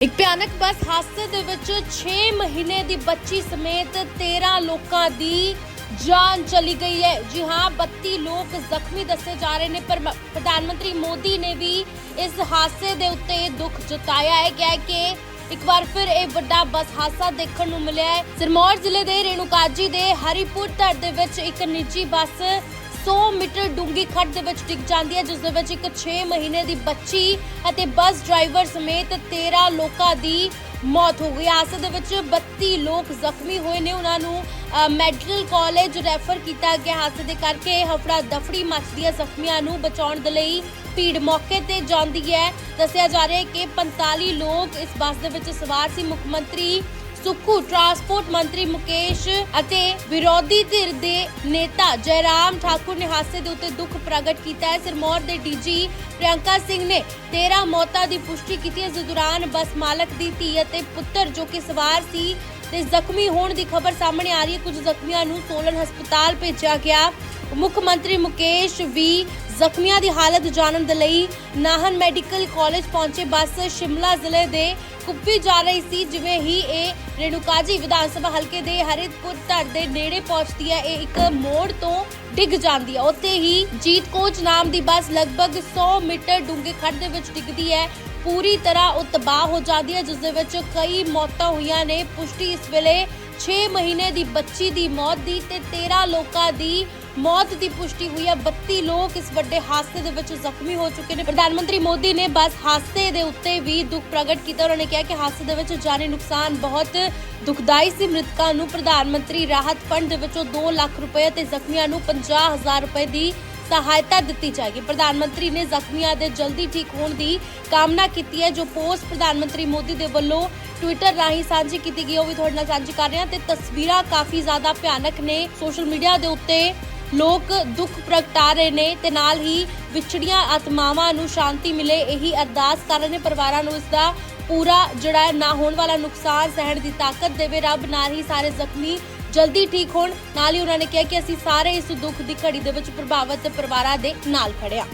ਇੱਕ ਭਿਆਨਕ ਬੱਸ ਹਾਦਸੇ ਦੇ ਵਿੱਚ 6 ਮਹੀਨੇ ਦੀ ਬੱਚੀ ਸਮੇਤ 13 ਲੋਕਾਂ ਦੀ ਜਾਨ ਚਲੀ ਗਈ ਹੈ। ਜੀ ਹਾਂ 32 ਲੋਕ ਜ਼ਖਮੀ ਦੱਸੇ ਜਾ ਰਹੇ ਨੇ, ਪਰ ਪ੍ਰਧਾਨ ਮੰਤਰੀ ਮੋਦੀ ਨੇ ਵੀ ਇਸ ਹਾਦਸੇ ਦੇ ਉੱਤੇ ਦੁੱਖ ਜਤਾਇਆ ਹੈ। ਕਿਹਾ ਕਿ ਇੱਕ ਵਾਰ ਫਿਰ ਇਹ ਵੱਡਾ ਬੱਸ ਹਾਦਸਾ ਦੇਖਣ ਨੂੰ ਮਿਲਿਆ ਹੈ। ਸਿਰਮੌਰ ਜ਼ਿਲ੍ਹੇ ਦੇ ਰੇਣੂਕਾਜੀ ਦੇ ਹਰੀਪੁਰ ਧਰ ਦੇ ਵਿੱਚ ਇੱਕ ਨਿੱਜੀ ਬੱਸ 100 ਮੀਟਰ ਡੂੰਗੀ ਖੱਡ ਦੇ ਵਿੱਚ ਡਿੱਗ ਜਾਂਦੀ ਹੈ, ਜਿਸ ਦੇ ਵਿੱਚ ਇੱਕ 6 ਮਹੀਨੇ ਦੀ ਬੱਚੀ ਅਤੇ ਬੱਸ ਡਰਾਈਵਰ ਸਮੇਤ 13 ਲੋਕਾਂ ਦੀ ਮੌਤ ਹੋ ਗਈ। ਹਾਦਸੇ ਦੇ ਵਿੱਚ 32 ਲੋਕ ਜ਼ਖਮੀ ਹੋਏ ਨੇ। ਉਹਨਾਂ ਨੂੰ ਮੈਡੀਕਲ ਕਾਲਜ ਰੈਫਰ ਕੀਤਾ ਗਿਆ। ਹਾਦਸੇ ਦੇ ਕਰਕੇ ਹਫੜਾ ਦਫੜੀ ਮਚਦੀ ਹੈ ਜ਼ਖਮੀਆਂ ਨੂੰ ਬਚਾਉਣ ਦੇ ਲਈ ਭੀੜ ਮੌਕੇ ਤੇ ਜਾਂਦੀ ਹੈ। ਦੱਸਿਆ ਜਾ ਰਿਹਾ ਹੈ ਕਿ 45 ਲੋਕ ਇਸ ਬੱਸ ਦੇ ਵਿੱਚ ਸਵਾਰ ਸੀ। ਮੁੱਖ ਮੰਤਰੀ ਸੁੱਖੂ ਟਰਾਂਸਪੋਰਟ ਮੰਤਰੀ ਮੁਕੇਸ਼ ਅਤੇ ਵਿਰੋਧੀ ਧਿਰ ਦੇ ਨੇਤਾ ਜੈਰਾਮ ਠਾਕੁਰ ਨੇ ਹਾਦਸੇ ਦੇ ਉੱਤੇ ਦੁੱਖ ਪ੍ਰਗਟ ਕੀਤਾ ਹੈ। ਸਿਰਮੌਰ ਦੇ ਡੀਜੀ ਪ੍ਰਿਯੰਕਾ ਸਿੰਘ ਨੇ 13 ਮੌਤਾਂ ਦੀ ਪੁਸ਼ਟੀ ਕੀਤੀ ਹੈ। ਇਸ ਦੌਰਾਨ ਬੱਸ ਮਾਲਕ ਦੀ ਧੀ ਅਤੇ ਪੁੱਤਰ ਜੋ ਕਿ ਸਵਾਰ ਸੀ ਤੇ ਜ਼ਖਮੀ ਹੋਣ ਦੀ ਖਬਰ ਸਾਹਮਣੇ ਆ ਰਹੀ ਹੈ। ਕੁਝ ਜ਼ਖਮੀਆਂ ਨੂੰ ਸੋਲਨ ਹਸਪਤਾਲ ਭੇਜਿਆ ਗਿਆ। ਮੁੱਖ ਮੰਤਰੀ ਮੁਕੇਸ਼ ਵੀ ਜ਼ਖਮੀਆਂ ਦੀ ਹਾਲਤ ਜਾਣਨ ਦੇ ਲਈ ਨਾਹਨ ਮੈਡੀਕਲ ਕਾਲਜ ਪਹੁੰਚੇ ਬੱਸ ਸ਼ਿਮਲਾ ਜ਼ਿਲ੍ਹੇ ਦੇ ਕੁੱਪੀ ਜਾ ਰਹੀ ਸੀ, ਜਿਵੇਂ ਹੀ ਇਹ ਰੇਣੂਕਾਜੀ ਵਿਧਾਨ ਸਭਾ ਹਲਕੇ ਦੇ ਹਰਿਤਪੁਰ ਧਰ ਦੇ ਨੇੜੇ ਪਹੁੰਚਦੀ ਹੈ। ਇਹ ਇੱਕ ਮੋੜ ਤੋਂ ਡਿੱਗ ਜਾਂਦੀ ਹੈ। ਉੱਥੇ ਹੀ ਜੀਤ ਕੋਚ ਨਾਮ ਦੀ ਬੱਸ ਲਗਭਗ 100 ਮੀਟਰ ਡੂੰਘੇ ਖੱਡ ਦੇ ਵਿੱਚ ਡਿੱਗਦੀ ਹੈ। ਪੂਰੀ ਤਰ੍ਹਾਂ ਉਹ ਤਬਾਹ ਹੋ ਜਾਂਦੀ ਹੈ, ਜਿਸ ਦੇ ਵਿੱਚ ਕਈ ਮੌਤਾਂ ਹੋਈਆਂ ਨੇ। ਪੁਸ਼ਟੀ ਇਸ ਵੇਲੇ 6 ਮਹੀਨੇ ਦੀ ਬੱਚੀ ਦੀ ਮੌਤ ਦੀ ਤੇ 13 ਲੋਕਾਂ ਦੀ ਮੌਤ ਦੀ ਪੁਸ਼ਟੀ ਹੋਈ ਹੈ। 32 ਲੋਕ ਇਸ ਵੱਡੇ ਹਾਦਸੇ ਦੇ ਵਿੱਚ ਜ਼ਖਮੀ ਹੋ ਚੁੱਕੇ ਨੇ। ਪ੍ਰਧਾਨ ਮੰਤਰੀ ਮੋਦੀ ਨੇ ਬਸ ਹਾਦਸੇ ਦੇ ਉੱਤੇ ਵੀ ਦੁੱਖ ਪ੍ਰਗਟ ਕੀਤਾ। ਉਹਨਾਂ ਨੇ ਕਿਹਾ ਕਿ ਹਾਦਸੇ ਦੇ ਵਿੱਚ ਜਾਨੀ ਨੁਕਸਾਨ ਬਹੁਤ ਦੁਖਦਾਈ ਸੀ ਮ੍ਰਿਤਕਾਂ ਨੂੰ। ਪ੍ਰਧਾਨ ਮੰਤਰੀ ਰਾਹਤ ਫੰਡ ਦੇ ਵਿੱਚੋਂ 2 ਲੱਖ ਰੁਪਏ ਤੇ ਜ਼ਖਮੀਆਂ ਨੂੰ 50000 ਰੁਪਏ ਦੀ ਸਹਾਇਤਾ ਦਿੱਤੀ ਜਾਏਗੀ। ਪ੍ਰਧਾਨ ਮੰਤਰੀ ਨੇ ਜ਼ਖਮੀਆਂ ਦੇ ਜਲਦੀ ਠੀਕ ਹੋਣ ਦੀ ਕਾਮਨਾ ਕੀਤੀ ਹੈ। ਜੋ ਪੋਸਟ ਪ੍ਰਧਾਨ ਮੰਤਰੀ ਮੋਦੀ ਦੇ ਵੱਲੋਂ ਟਵਿੱਟਰ ਰਾਹੀਂ ਸਾਂਝੀ ਕੀਤੀ ਗਈ ਉਹ ਵੀ ਤੁਹਾਡੇ ਨਾਲ ਸਾਂਝੀ ਕਰ ਰਹੇ ਹਾਂ। ਤੇ ਤਸਵੀਰਾਂ ਕਾਫੀ ਜ਼ਿਆਦਾ ਭਿਆਨਕ ਨੇ। ਸੋਸ਼ਲ ਮੀਡੀਆ ਦੇ ਉੱਤੇ ਲੋਕ ਦੁੱਖ ਪ੍ਰਗਟਾ ਰਹੇ ਨੇ ਤੇ ਨਾਲ ਹੀ ਵਿਛੜੀਆਂ ਆਤਮਾਵਾਂ ਨੂੰ ਸ਼ਾਂਤੀ ਮਿਲੇ, ਇਹੀ ਅਰਦਾਸ ਕਰ ਰਹੇ ਨੇ ਪਰਿਵਾਰਾਂ ਨੂੰ, ਇਸ ਦਾ ਪੂਰਾ ਜਿਹੜਾ ਹੈ ਨਾ ਹੋਣ ਵਾਲਾ ਨੁਕਸਾਨ ਸਹਿਣ ਦੀ ਤਾਕਤ ਦੇਵੇ। ਰੱਬ ਨਾਲ ਹੀ ਸਾਰੇ ਜ਼ਖਮੀ ਜਲਦੀ ਠੀਕ ਹੋਣ। ਨਾਲ ਹੀ ਉਹਨਾਂ ਨੇ ਕਿਹਾ ਕਿ ਅਸੀਂ ਸਾਰੇ ਇਸ ਦੁੱਖ ਦੀ ਘੜੀ ਦੇ ਵਿੱਚ ਪ੍ਰਭਾਵਿਤ ਪਰਿਵਾਰਾਂ ਦੇ ਨਾਲ ਖੜੇ ਹਾਂ।